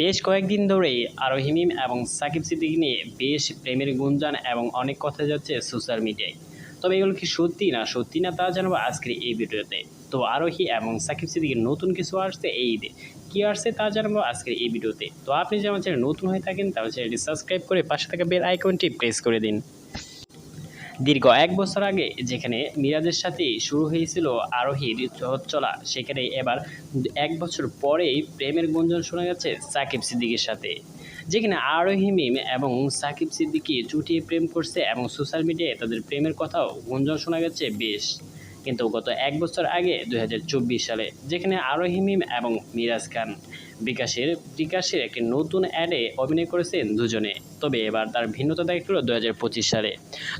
বেশ কয়েকদিন ধরেই আরোহী মিম এবং সাকিব সিদ্দিক নিয়ে বেশ প্রেমের গুঞ্জন এবং অনেক কথা যাচ্ছে সোশ্যাল মিডিয়ায়। তবে এগুলো কি সত্যি না সত্যি না তা জানাব আজকের এই ভিডিওতে। তো আরোহী এবং সাকিব সিদ্দিকের নতুন কিছু আসছে এই ঈদে। কী আসছে তা জানাব আজকের এই ভিডিওতে। তো আপনি যে আমার চ্যানেল নতুন হয়ে থাকেন তাহলে চ্যানেলটি সাবস্ক্রাইব করে পাশে থাকা বেল আইকনটি প্রেস করে দিন। দীর্ঘ এক বছর আগে যেখানে মিরাজের সাথে শুরু হয়েছিল আরোহীর চলা সেখানে এবার এক বছর পরেই প্রেমের গুঞ্জন শোনা গেছে সাকিব সিদ্দিকের সাথে। যেখানে আরোহী মিম এবং সাকিব সিদ্দিকি চুটিয়ে প্রেম করছে এবং সোশ্যাল মিডিয়ায় তাদের প্রেমের কথাও গুঞ্জন শোনা গেছে বেশ। কিন্তু গত এক বছর আগে দুই হাজার চব্বিশ সালে, যেখানে আরোহী মিম এবং মিরাজ খান বিকাশের বিকাশের একটি নতুন অ্যাডে অভিনয় করেছেন দুজনে। তবে এবার তার ভিন্নতা দেখা গেল দু হাজার সালে।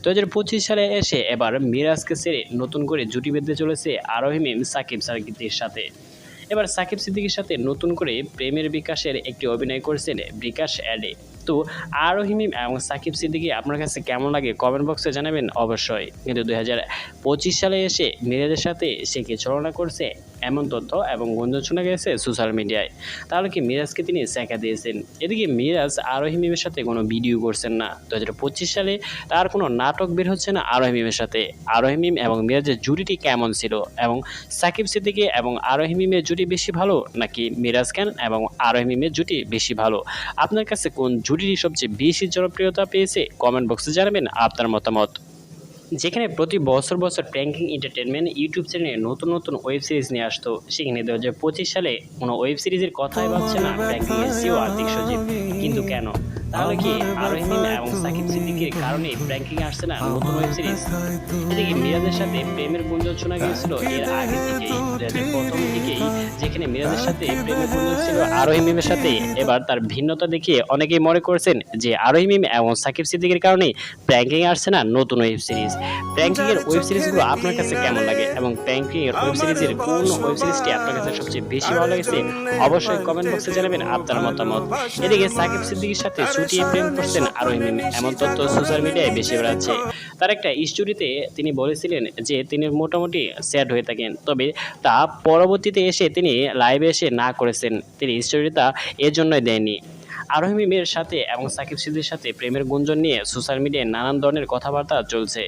দু হাজার পঁচিশ সালে এসে এবার মিরাজকে ছেড়ে নতুন করে জুটি বেঁধে চলেছে আরোহী মিম সাকিব সাকিবের সাথে। এবার সাকিব সিদ্দিকির সাথে নতুন করে প্রেমের বিকাশের একটি অভিনয় করেছেন বিকাশ অ্যাডে। তো আরোহী মিম এবং সাকিব সিদ্দিকি আপনার কাছে কেমন লাগে কমেন্ট বক্সে জানাবেন অবশ্যই। কিন্তু দুই হাজার পঁচিশ সালে এসে মিরাজের সাথে সে কি ছলনা করছে? এমন তথ্য এবং গুঞ্জন শোনা গেছে সোশ্যাল মিডিয়ায়। তাহলে কি মিরাজকে তিনি শেখা দিয়েছেন? এদিকে মিরাজ আরোহী মিমের সাথে কোনো ভিডিও করছেন না। দু হাজার পঁচিশ সালে তার কোনো নাটক বের হচ্ছে না আরোহী মিমের সাথে। আরোহী মিম এবং মিরাজের জুটিটি কেমন ছিল? এবং সাকিব সিদ্দিকি এবং আরোহী মিমের জুটি বেশি ভালো নাকি মিরাজ খান এবং আরোহী মিমের জুটি বেশি ভালো? আপনার কাছে কোন জুটিটি সবচেয়ে বেশি জনপ্রিয়তা পেয়েছে কমেন্ট বক্সে জানাবেন আপনার মতামত। যেখানে প্রতি বছর বছর প্র্যাঙ্কিং এন্টারটেনমেন্ট ইউটিউব চ্যানেলে নতুন নতুন ওয়েব সিরিজ নিয়ে আসতো। সেখানে দু হাজার পঁচিশ সালে কোনো ওয়েব সিরিজের কথাই ভাবছে না প্র্যাঙ্কিং এর সিও আর্থিক সচিব। কিন্তু কেন? তাহলে কি আরোহিম এবং সাকিব সিদ্দিকের কারণে প্র্যাঙ্কিং আসছে না নতুন ওয়েব সিরিজ এদিকে মিরাজের সাথে প্রেমের গুঞ্জন শোনা গিয়েছিল এর আগে থেকেই প্রথম থেকেই যেখানে মিরাজের সাথে প্রেমের গুঞ্জন ছিল আরোহী মিমের সাথে। এবার তার ভিন্নতা দেখিয়ে অনেকেই মনে করছেন যে আরোহী মিম এবং সাকিব সিদ্দিকের কারণে প্র্যাঙ্কিং আসছে না নতুন ওয়েব সিরিজ। প্র্যাঙ্কিং এর ওয়েব সিরিজগুলো আপনার কাছে কেমন লাগে এবং প্র্যাঙ্কিং এর ওয়েব সিরিজের কোন ওয়েব সিরিজটি আপনার কাছে সবচেয়ে বেশি ভালো লেগেছে অবশ্যই কমেন্ট বক্সে জানাবেন আপনার মতামত। এদিকে সাকিব সিদ্দিকের সাথে ছুটিয়ে প্রেম করছেন আরোহী মিম এমন তথ্য সোশ্যাল মিডিয়ায় বেশি বেড়াচ্ছে। তার একটা স্টোরিতে তিনি বলেছিলেন যে তিনি মোটামুটি স্যাড হয়ে থাকেন। তবে তা পরবর্তীতে এসে তিনি লাইভে এসে না করেছেন তিনি। স্টোরিটা এর জন্যই দেয়নি। আরোহী মেয়ের সাথে এবং সাকিব সিদ্দির সাথে প্রেমের গুঞ্জন নিয়ে সোশ্যাল মিডিয়ায় নানান ধরনের কথাবার্তা চলছে।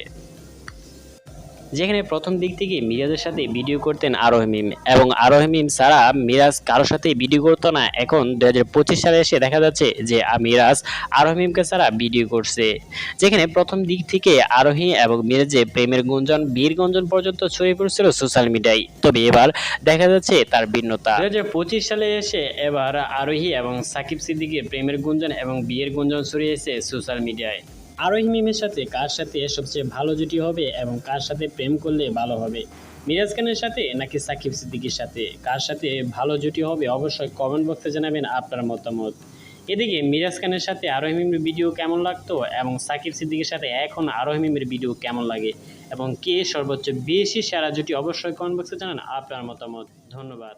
যেখানে প্রথম দিক থেকে মিরাজের সাথে ভিডিও করতেন আরোহিমিম এবং আরোহিমিম ছাড়া মিরাজ কারোর সাথে ভিডিও করতো না। এখন দু হাজার পঁচিশ সালে এসে দেখা যাচ্ছে যে মিরাজ আরোহিমকে ছাড়া ভিডিও করছে। যেখানে প্রথম দিক থেকে আরোহী এবং মিরাজের প্রেমের গুঞ্জন, বীর গুঞ্জন পর্যন্ত ছড়িয়ে পড়ছিল সোশ্যাল মিডিয়ায়। তবে এবার দেখা যাচ্ছে তার ভিন্নতা। দু হাজার পঁচিশ সালে এসে এবার আরোহী এবং সাকিব সিদ্দিকের প্রেমের গুঞ্জন এবং বিয়ের গুঞ্জন ছড়িয়েছে সোশ্যাল মিডিয়ায়। আরোহী মিমের সাথে কার সাথে সবচেয়ে ভালো জুটি হবে এবং কার সাথে প্রেম করলে ভালো হবে? মিরাজ খানের সাথে নাকি সাকিব সিদ্দিকির সাথে? কার সাথে ভালো জুটি হবে অবশ্যই কমেন্ট বক্সে জানাবেন আপনার মতামত। এদিকে মিরাজ খানের সাথে আরোহী মিমের ভিডিও কেমন লাগতো এবং সাকিব সিদ্দিকের সাথে এখন আরোহী মিমের ভিডিও কেমন লাগে? এবং কে সর্বোচ্চ বেশি সেরা জুটি অবশ্যই কমেন্ট বক্সে জানান আপনার মতামত। ধন্যবাদ।